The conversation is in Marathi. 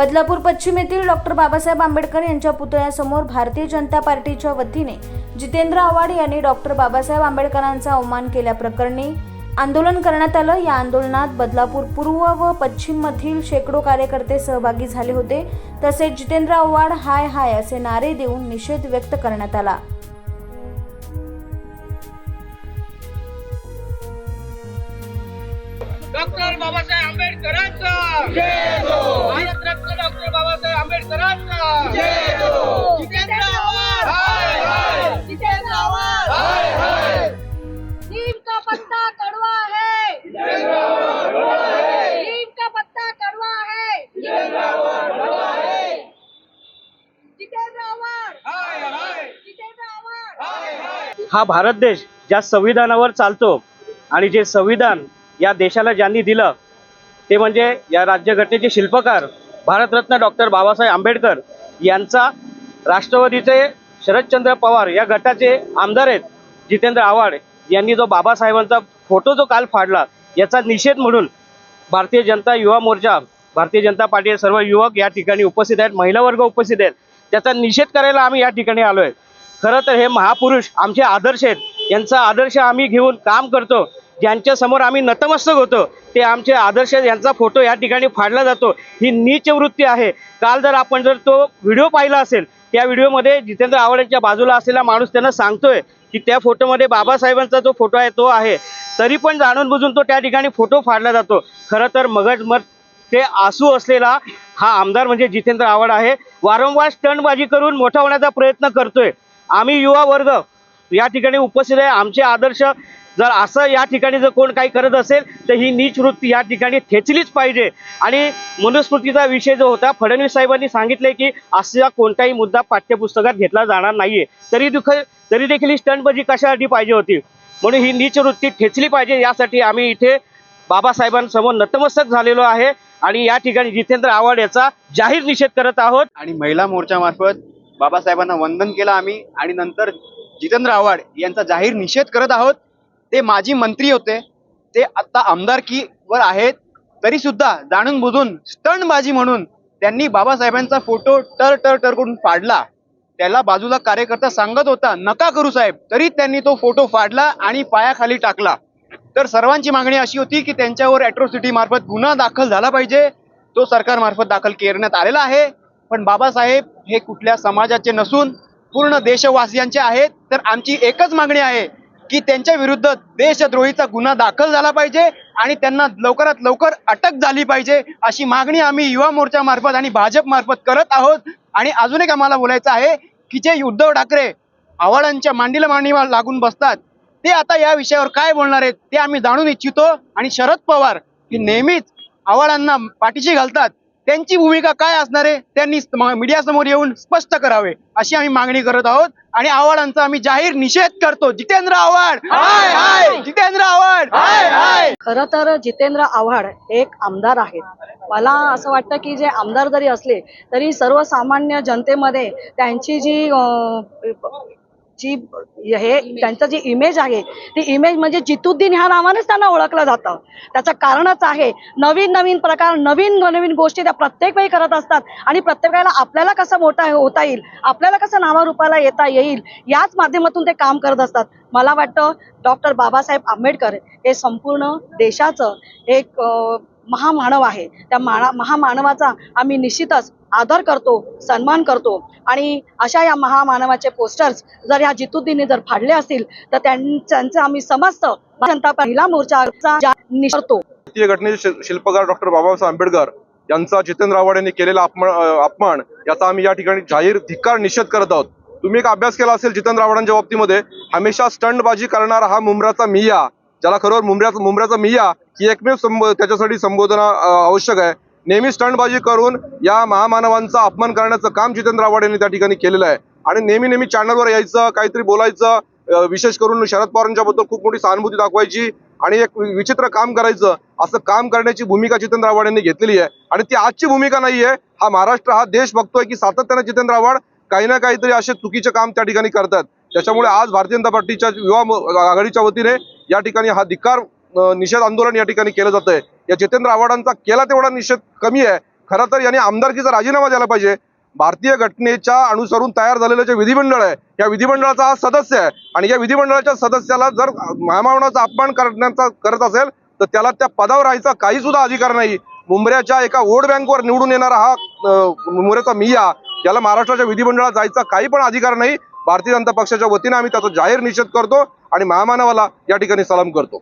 बदलापूर पश्चिम येथील डॉक्टर बाबासाहेब आंबेडकर यांच्या पुतळ्यासमोर भारतीय जनता पार्टीच्या वतीने जितेंद्र आव्हाड यांनी डॉक्टर बाबासाहेब आंबेडकरांचा अवमान केल्याप्रकरणी आंदोलन करण्यात आलं. या आंदोलनात बदलापूर पूर्व व पश्चिम मधील शेकडो कार्यकर्ते सहभागी झाले होते. तसेच जितेंद्र आव्हाड हाय हाय असे नारे देऊन निषेध व्यक्त करण्यात आला. डॉक्टर बाबासाहेब आंबेडकरांचा. भारतरत्न डॉक्टर बाबासाहेब आंबेडकरांचा. जितेंद्र आव्हाड. जितेंद्र आव्हाड. नीम का पत्ता कड़वा है. नीम का पत्ता कड़वा है. जितेंद्र आव्हाड जितेंद्र आव्हाड. हा भारत देश ज्या संविधानावर चालतो आणि जे संविधान या देशाला ज्यांनी दिलं ते म्हणजे या राज्यघटनेचे शिल्पकार भारतरत्न डॉक्टर बाबासाहेब आंबेडकर यांचा राष्ट्रवादीचे शरदचंद्र पवार या गटाचे आमदार आहेत जितेंद्र आव्हाड यांनी जो बाबासाहेबांचा फोटो जो काल फाडला याचा निषेध म्हणून भारतीय जनता युवा मोर्चा भारतीय जनता पार्टीचे सर्व युवक या ठिकाणी उपस्थित आहेत महिला वर्ग उपस्थित आहेत त्याचा निषेध करायला आम्ही या ठिकाणी आलो आहे खरं तर हे महापुरुष आमचे आदर्श आहेत यांचा आदर्श आम्ही घेऊन काम करतो ज्यांच्या समोर आम्ही नतमस्तक होतो ते आमचे आदर्श यांचा फोटो या ठिकाणी फाडला जातो. ही नीच वृत्ती आहे. काल जर आपण जर तो व्हिडिओ पाहिला असेल त्या व्हिडिओमध्ये जितेंद्र आव्हाडांच्या बाजूला असलेला माणूस त्यांना सांगतोय की त्या फोटोमध्ये बाबासाहेबांचा जो फोटो आहे तो आहे. तरी पण जाणून बुजून तो त्या ठिकाणी फोटो फाडला जातो. खरं तर मगजमत ते आसू असलेला हा आमदार म्हणजे जितेंद्र आव्हाड आहे. वारंवार स्टंटबाजी करून मोठा होण्याचा प्रयत्न करतोय. आम्ही युवा वर्ग या ठिकाणी उपस्थित आहे. आमचे आदर्श जर असं या ठिकाणी जर कोण काही करत असेल तर ही नीच वृत्ती या ठिकाणी ठेचलीच पाहिजे. आणि मनुस्मृतीचा विषय जो होता फडणवीस साहेबांनी सांगितले की असा कोणताही मुद्दा पाठ्यपुस्तकात घेतला जाणार नाहीये. तरी दुख तरी देखील ही स्टंटबाजी कशासाठी पाहिजे होती? म्हणून ही नीच वृत्ती ठेचली पाहिजे. यासाठी आम्ही इथे बाबासाहेबांसमोर नतमस्तक झालेलो आहे आणि या ठिकाणी जितेंद्र आव्हाड याचा जाहीर निषेध करत आहोत. आणि महिला मोर्चामार्फत बाबासाहेबांना वंदन केलं आम्ही आणि नंतर जितेंद्र आव्हाड यांचा जाहीर निषेध करत आहोत. ते माजी मंत्री होते. ते आता आमदारकीवर आहेत. तरी सुद्धा जाणून बुजून स्टंटबाजी म्हणून त्यांनी बाबासाहेबांचा फोटो टर टर टर करून फाडला. त्याला बाजूला कार्यकर्ता सांगत होता नका करू साहेब. तरी त्यांनी तो फोटो फाडला आणि पायाखाली टाकला. तर सर्वांची मागणी अशी होती की त्यांच्यावर अॅट्रॉसिटी मार्फत गुन्हा दाखल झाला पाहिजे. तो सरकारमार्फत दाखल करण्यात आलेला आहे. पण बाबासाहेब हे कुठल्या समाजाचे नसून पूर्ण देशवासियांचे आहेत. तर आमची एकच मागणी आहे की त्यांच्या विरुद्ध देशद्रोहीचा गुन्हा दाखल झाला पाहिजे आणि त्यांना लवकरात लवकर अटक झाली पाहिजे अशी मागणी आम्ही युवा मोर्चा मार्फत आणि भाजप मार्फत करत आहोत. आणि अजून एक आम्हाला बोलायचं आहे की जे उद्धव ठाकरे आव्हाडांच्या मांडीला मांडीला लागून बसतात ते आता या विषयावर काय बोलणार आहेत ते आम्ही जाणून इच्छितो. आणि शरद पवार हे नेहमीच आव्हाडांना पाठीशी घालतात. त्यांची भूमिका काय असणार आहे? त्यांनी मीडिया समोर येऊन स्पष्ट करावे. अशी आम्ही मागणी करत आहोत. आणि आव्हाडांचा आम्ही जाहीर निषेध करतो. जितेंद्र आव्हाड! हाय हाय! जितेंद्र आव्हाड! हाय हाय! तर जितेंद्र आव्हाड एक आमदार आहेत. मला असं वाटतं की जे आमदार जरी असले तरी सर्वसामान्य जनतेमध्ये त्यांची जी जी हे त्यांचं जी इमेज आहे ती इमेज म्हणजे जितुद्दीन ह्या नावानेच त्यांना ओळखलं जातं. त्याचं कारणच आहे नवीन नवीन प्रकार नवीन नवीन गोष्टी त्या प्रत्येक वेळी करत असतात आणि प्रत्येक वेळेला आपल्याला कसं मोठा हो-, होता येईल आपल्याला कसं नावारूपाला येता येईल याच माध्यमातून ते काम करत असतात. मला वाटतं डॉक्टर बाबासाहेब आंबेडकर हे संपूर्ण देशाचं एक महामानव आहे. त्या माना महामानवाचा आम्ही निश्चितच आदर करतो सन्मान करतो. आणि अशा या महामानवाचे पोस्टर्स जर या जितुद्दीने जर फाडले असतील तर त्यांचं आम्ही समस्त जनता महिला मोर्चाचा जा- भारतीय घटनेचे शिल्पकार डॉक्टर बाबासाहेब आंबेडकर यांचा जितेंद्र आव्हाड यांनी केलेला अपमान अपमान याचा आम्ही या ठिकाणी जाहीर धिक्कार निषेध करत आहोत. तुम्ही एक अभ्यास केला असेल जितेंद्र आव्हाडांच्या बाबतीमध्ये हमेशा स्टंटबाजी करणारा हा मुंबऱ्याचा मिया ज्याला खरोखर मुंबऱ्याचा मुंबऱ्याचा मिया ही एकमेव संबो त्याच्यासाठी संबोधना आवश्यक आहे. नेहमी स्टंटबाजी करून या महामानवांचा अपमान करण्याचं काम जितेंद्र आव्हाड यांनी त्या ठिकाणी केलेलं आहे. आणि नेहमी नेहमी चॅनलवर यायचं काहीतरी बोलायचं विशेष करून शरद पवारांच्या बद्दल खूप मोठी सहानुभूती दाखवायची आणि एक विचित्र काम करायचं असं काम करण्याची भूमिका जितेंद्र आव्हाड यांनी घेतलेली आहे. आणि ती आजची भूमिका नाहीये हा महाराष्ट्र हा देश बघतोय की सातत्याने जितेंद्र आव्हाड काही ना काहीतरी असे चुकीचे काम त्या ठिकाणी करतात. त्याच्यामुळे आज भारतीय जनता पार्टीच्या युवा आघाडीच्या वतीने या ठिकाणी हा धिक्कार निषेध आंदोलन या ठिकाणी केलं जातंय. या जितेंद्र आव्हाडांचा केला तेवढा निषेध कमी आहे. खरं तर यांनी आमदारकीचा राजीनामा द्यायला पाहिजे. भारतीय घटनेच्या अनुसरून तयार झालेलं जे विधिमंडळ आहे या विधिमंडळाचा हा सदस्य आहे. आणि या विधिमंडळाच्या सदस्याला जर महामावनाचा अपमान करण्याचा करत असेल तर त्याला त्या पदावर राहायचा काही सुद्धा अधिकार नाही. मुंबऱ्याच्या एका वोट बँकवर निवडून येणारा हा मुंबऱ्याचा मिया याला महाराष्ट्राच्या विधिमंडळात जायचा काही पण अधिकार नाही. भारतीय जनता पक्षाच्या वतीने आम्ही त्याचा जाहीर निषेध करतो आणि महामानवाला या ठिकाणी सलाम करतो.